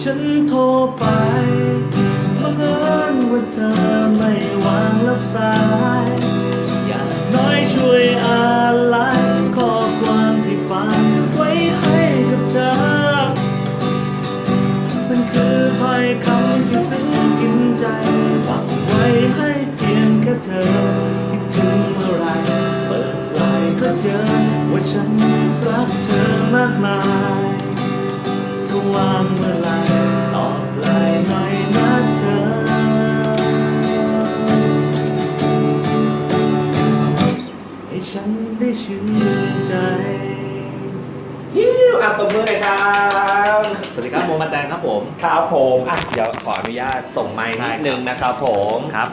ฉันโทรไปบังเอิญว่าเธอไม่วางรับสาย อยางน้อยช่วยอ่านไลน์ข้อความที่ฝากไว้ให้กับเธอ มันคือถ้อยคำที่ซึ้งกินใจฝากไว้ให้เพียงแค่เธอ คิดถึงเมื่อไรเปิดไลน์ก็เจอว่าฉันรักเธอมากมาย ชื่นใจยิ้วอะตบมือเลยครับสวัสดีครับโมมาแตงครับผม ครับผมอะเดี๋ยวขออนุญาตส่งไมค์นิดนึงนะครับผม ครับ